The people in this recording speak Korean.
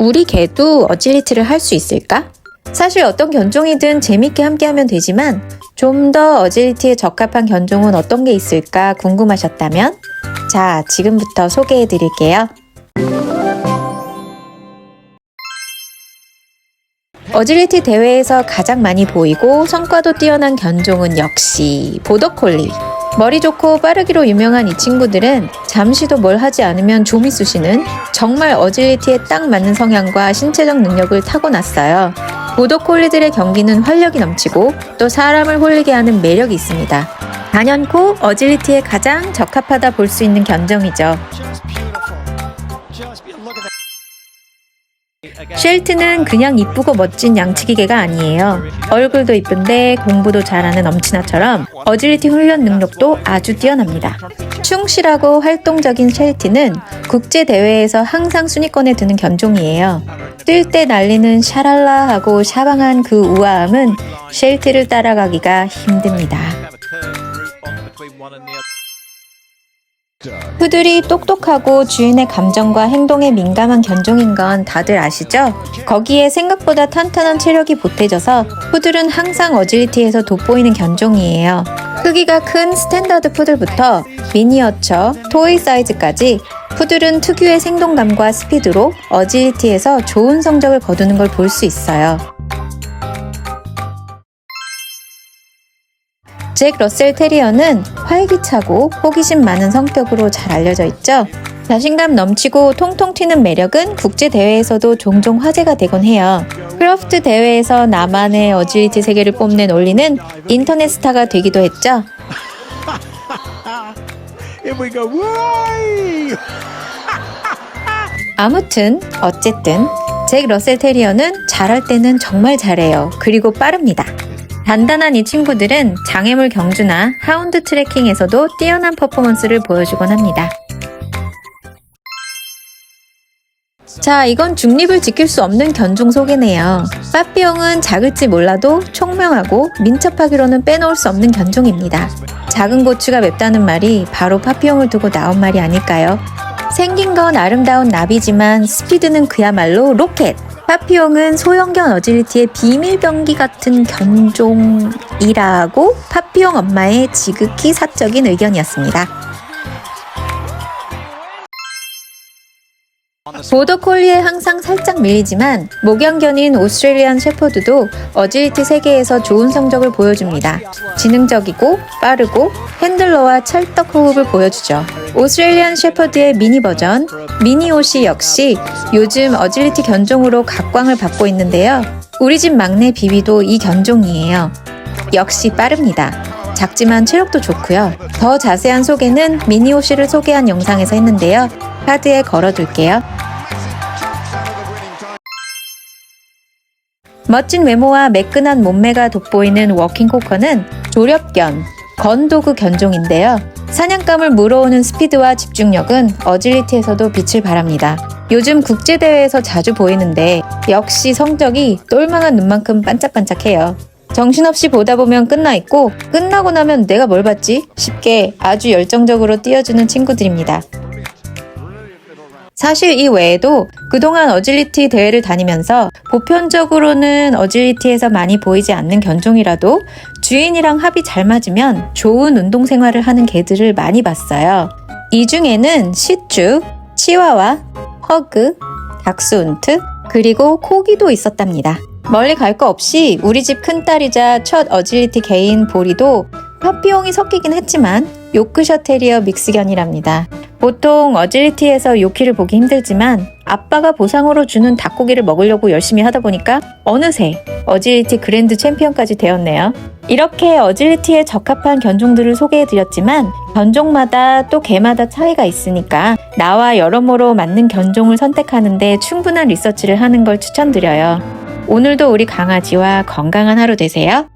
우리 개도 어질리티를 할 수 있을까? 사실 어떤 견종이든 재밌게 함께하면 되지만 좀 더 어질리티에 적합한 견종은 어떤 게 있을까 궁금하셨다면 자, 지금부터 소개해 드릴게요. 어질리티 대회에서 가장 많이 보이고 성과도 뛰어난 견종은 역시 보더콜리. 머리 좋고 빠르기로 유명한 이 친구들은 잠시도 뭘 하지 않으면 좀이 쑤시는 정말 어질리티에 딱 맞는 성향과 신체적 능력을 타고났어요. 보더콜리들의 경기는 활력이 넘치고 또 사람을 홀리게 하는 매력이 있습니다. 단연코 어질리티에 가장 적합하다 볼 수 있는 견종이죠. 쉘트는 그냥 이쁘고 멋진 양치기 개가 아니에요. 얼굴도 이쁜데 공부도 잘하는 엄친아처럼 어질리티 훈련 능력도 아주 뛰어납니다. 충실하고 활동적인 쉘티는 국제 대회에서 항상 순위권에 드는 견종이에요. 뛸 때 날리는 샤랄라 하고 샤방한 그 우아함은 쉘티를 따라가기가 힘듭니다. 푸들이 똑똑하고 주인의 감정과 행동에 민감한 견종인 건 다들 아시죠? 거기에 생각보다 탄탄한 체력이 보태져서 푸들은 항상 어질리티에서 돋보이는 견종이에요. 크기가 큰 스탠다드 푸들부터 미니어처, 토이 사이즈까지 푸들은 특유의 생동감과 스피드로 어질리티에서 좋은 성적을 거두는 걸 볼 수 있어요. 잭 러셀 테리어는 활기차고 호기심 많은 성격으로 잘 알려져 있죠. 자신감 넘치고 통통 튀는 매력은 국제 대회에서도 종종 화제가 되곤 해요. 크로프트 대회에서 나만의 어질리티 세계를 뽐낸 올리는 인터넷 스타가 되기도 했죠. 아무튼 어쨌든 잭 러셀 테리어는 잘할 때는 정말 잘해요. 그리고 빠릅니다. 단단한 이 친구들은 장애물 경주나 하운드 트래킹에서도 뛰어난 퍼포먼스를 보여주곤 합니다. 자, 이건 중립을 지킬 수 없는 견종 소개네요. 빠삐용은 작을지 몰라도 총명하고 민첩하기로는 빼놓을 수 없는 견종입니다. 작은 고추가 맵다는 말이 바로 파피용을 두고 나온 말이 아닐까요? 생긴 건 아름다운 나비지만 스피드는 그야말로 로켓! 파피용은 소형견 어질리티의 비밀병기 같은 견종이라고 파피용 엄마의 지극히 사적인 의견이었습니다. 보더콜리에 항상 살짝 밀리지만 목양견인 오스트레일리안 셰퍼드도 어질리티 세계에서 좋은 성적을 보여줍니다. 지능적이고 빠르고 핸들러와 찰떡 호흡을 보여주죠. 오스트레일리안 셰퍼드의 미니 버전 미니오시 역시 요즘 어질리티 견종으로 각광을 받고 있는데요. 우리 집 막내 비비도 이 견종이에요. 역시 빠릅니다. 작지만 체력도 좋고요. 더 자세한 소개는 미니오시를 소개한 영상에서 했는데요. 카드에 걸어둘게요. 멋진 외모와 매끈한 몸매가 돋보이는 워킹 코커는 조렵견, 건도그 견종인데요. 사냥감을 물어오는 스피드와 집중력은 어질리티에서도 빛을 발합니다. 요즘 국제대회에서 자주 보이는데 역시 성적이 똘망한 눈만큼 반짝반짝해요. 정신없이 보다 보면 끝나 있고 끝나고 나면 내가 뭘 봤지? 싶게 아주 열정적으로 뛰어주는 친구들입니다. 사실 이 외에도 그동안 어질리티 대회를 다니면서 보편적으로는 어질리티에서 많이 보이지 않는 견종이라도 주인이랑 합이 잘 맞으면 좋은 운동 생활을 하는 개들을 많이 봤어요. 이 중에는 시추, 치와와, 허그, 닥스운트, 그리고 코기도 있었답니다. 멀리 갈 거 없이 우리 집 큰딸이자 첫 어질리티 개인 보리도 파피용이 섞이긴 했지만 요크셔 테리어 믹스견이랍니다. 보통 어질리티에서 요키를 보기 힘들지만 아빠가 보상으로 주는 닭고기를 먹으려고 열심히 하다 보니까 어느새 어질리티 그랜드 챔피언까지 되었네요. 이렇게 어질리티에 적합한 견종들을 소개해드렸지만 견종마다 또 개마다 차이가 있으니까 나와 여러모로 맞는 견종을 선택하는데 충분한 리서치를 하는 걸 추천드려요. 오늘도 우리 강아지와 건강한 하루 되세요.